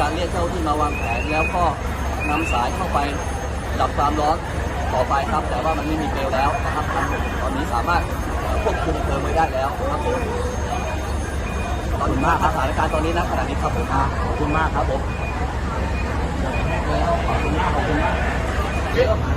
การเรียกเจ้าที่มาวางแผนแล้วก็นำสายเข้าไปดับความร้อนต่อไปครับ แต่ว่ามันไม่มีเปลวแล้วนะครับตอนนี้สามารถควบคุมเพลิงไว้ได้แล้วครับผมขอบคุณมากครับสถานการณ์ตอนนี้นะขณะนี้ครับผมขอบคุณมากครับผมขอบคุณมากขอบคุณมาก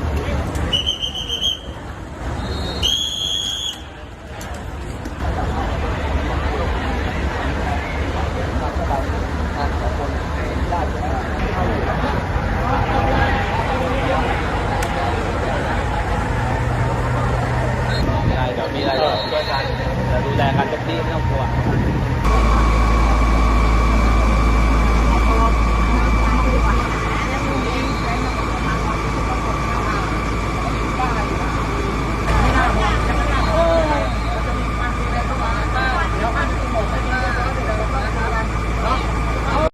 对吧？